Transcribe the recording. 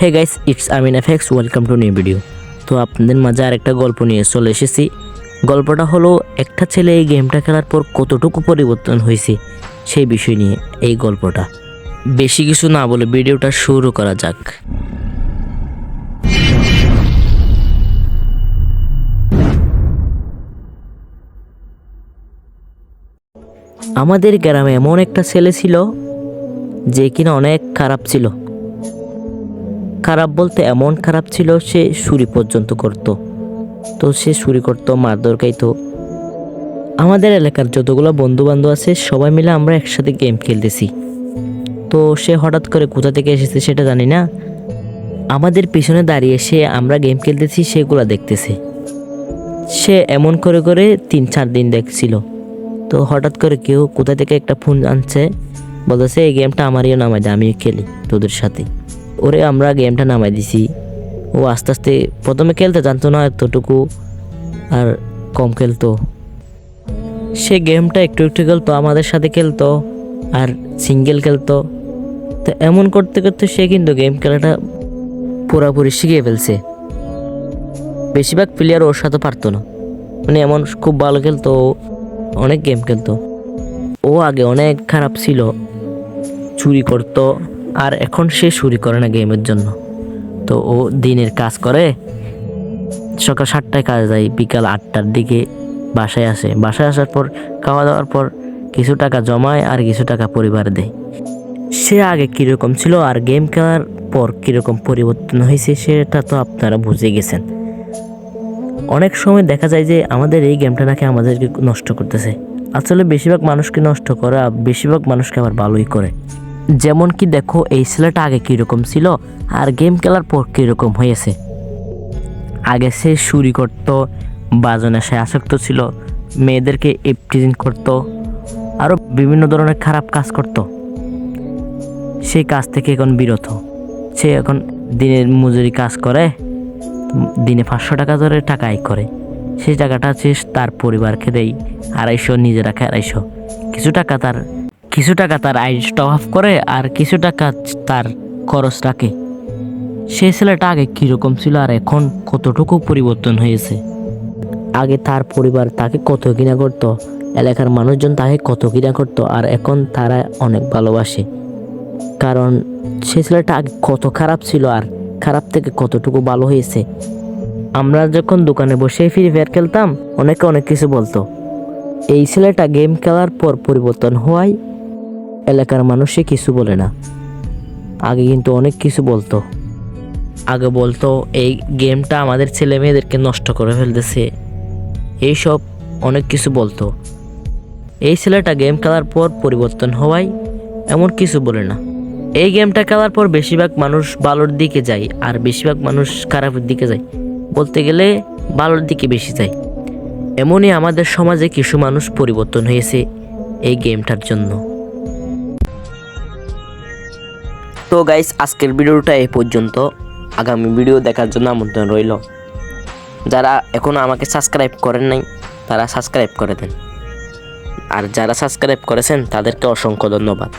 Hey guys it's Amin effects welcome to new video তো আপনাদের মাঝে আরেকটা গল্প নিয়ে চলে এসেছি। গল্পটা হলো, একটা ছেলে এই গেমটা খেলার পর কতটুকু পরিবর্তন হয়েছে সেই বিষয় নিয়ে এই গল্পটা। বেশি কিছু না বলে ভিডিওটা শুরু করা যাক। আমাদের গ্রামে এমন একটা ছেলে ছিল, যে কিনা অনেক খারাপ ছিল। খারাপ বলতে এমন খারাপ ছিল সে চুরি পর্যন্ত করত। তো সে চুরি করতো মারধর খাইতো আমাদের এলাকার যতগুলো বন্ধু বান্ধব আছে, সবাই মিলে আমরা একসাথে গেম খেলতেছি। তো সে হঠাৎ করে কোথা থেকে এসেছে সেটা জানি না। আমাদের পিছনে দাঁড়িয়ে সে আমরা গেম খেলতেছি, সেগুলো দেখতেছে। সে এমন করে করে তিন চার দিন দেখছিল। তো হঠাৎ করে কেউ কোথা থেকে একটা ফোন আনছে, বলতেছে, এই গেমটা আমারই নামাই দে আমিও খেলি তোদের সাথে। ওরে আমরা গেমটা নামাই দিছি। ও আস্তে আস্তে প্রথমে খেলতে জানতো না এতটুকু, আর কম খেলতো। সে গেমটা একটু একটু খেলতো, আমাদের সাথে খেলতো, আর সিঙ্গেল খেলতো। তো এমন করতে করতে সে কিন্তু গেম খেলাটা পুরোপুরি শিখে ফেলছে। বেশিরভাগ প্লেয়ার ওর সাথে পারতো না। মানে এমন খুব ভালো খেলতো অনেক গেম খেলতো। ও আগে অনেক খারাপ ছিল, চুরি করতো আর এখন সে চুরি করে না গেমের জন্য। তো ও দিনের কাজ করে। সকাল সাতটায় কাজ যায়, বিকাল আটটার দিকে বাসায় আসে। বাসায় আসার পর, খাওয়া দাওয়ার পর কিছু টাকা জমায় আর কিছু টাকা পরিবার দেয়। সে আগে কীরকম ছিল আর গেম খেলার পর কীরকম পরিবর্তন হয়েছে সেটা তো আপনারা বুঝে গেছেন। অনেক সময় দেখা যায় যে আমাদের এই গেমটা নাকি আমাদেরকে নষ্ট করতেছে। আসলে বেশিরভাগ মানুষকে নষ্ট করে, বেশিরভাগ মানুষকে আবার ভালোই করে। যেমন কি দেখো, এই ছেলেটা আগে কীরকম ছিল আর গেম খেলার পর কীরকম হয়েছে। আগে সে চুরি করতো বাজনে সে আসক্ত ছিল, মেয়েদেরকে এপটিজিং করতো আরও বিভিন্ন ধরনের খারাপ কাজ করতো। সেই কাজ থেকে এখন বিরত। সে এখন দিনের মজুরি কাজ করে, দিনে পাঁচশো টাকা ধরে টাকা আয় করে। সেই টাকাটা সে তার পরিবারকে দেয়, আড়াইশো নিজে রাখে আড়াইশো। কিছু টাকা তার কিছু টাকা তার আয় স্টপ অফ করে আর কিছু টাকা তার খরচ রাখে। সেই ছেলেটা আগে কীরকম ছিল আর এখন কতটুকু পরিবর্তন হয়েছে? আগে তার পরিবার তাকে কত কিনা করতো, এলাকার মানুষজন তাকে কত কিনা করতো আর এখন তারা অনেক ভালোবাসে। কারণ সে ছেলেটা আগে কত খারাপ ছিল আর খারাপ থেকে কতটুকু ভালো হয়েছে। আমরা যখন দোকানে বসে ফ্রি ফায়ার খেলতাম, অনেকে অনেক কিছু বলতো। এই ছেলেটা গেম খেলার পর পরিবর্তন হওয়ায় এলাকার মানুষে কিছু বলে না। আগে কিন্তু অনেক কিছু বলতো। আগে বলতো, এই গেমটা আমাদের ছেলে মেয়েদেরকে নষ্ট করে ফেলতেছে। এইসব অনেক কিছু বলতো। এই ছেলেটা গেম খেলার পর পরিবর্তন হওয়ায় এমন কিছু বলে না। এই গেমটা খেলার পর বেশিরভাগ মানুষ ভালোর দিকে যায় আর বেশিরভাগ মানুষ খারাপের দিকে যায়। বলতে গেলে ভালোর দিকে বেশি যায়। এমনই আমাদের সমাজে কিছু মানুষ পরিবর্তন হয়েছে এই গেমটার জন্য। তো গাইস আজকের ভিডিওটা এই পর্যন্ত। আগামী ভিডিও দেখার জন্য আমন্ত্রণ রইল। যারা এখনও আমাকে সাবস্ক্রাইব করেন নাই, তারা সাবস্ক্রাইব করে দেন। আর যারা সাবস্ক্রাইব করেছেন, তাদেরকে অসংখ্য ধন্যবাদ।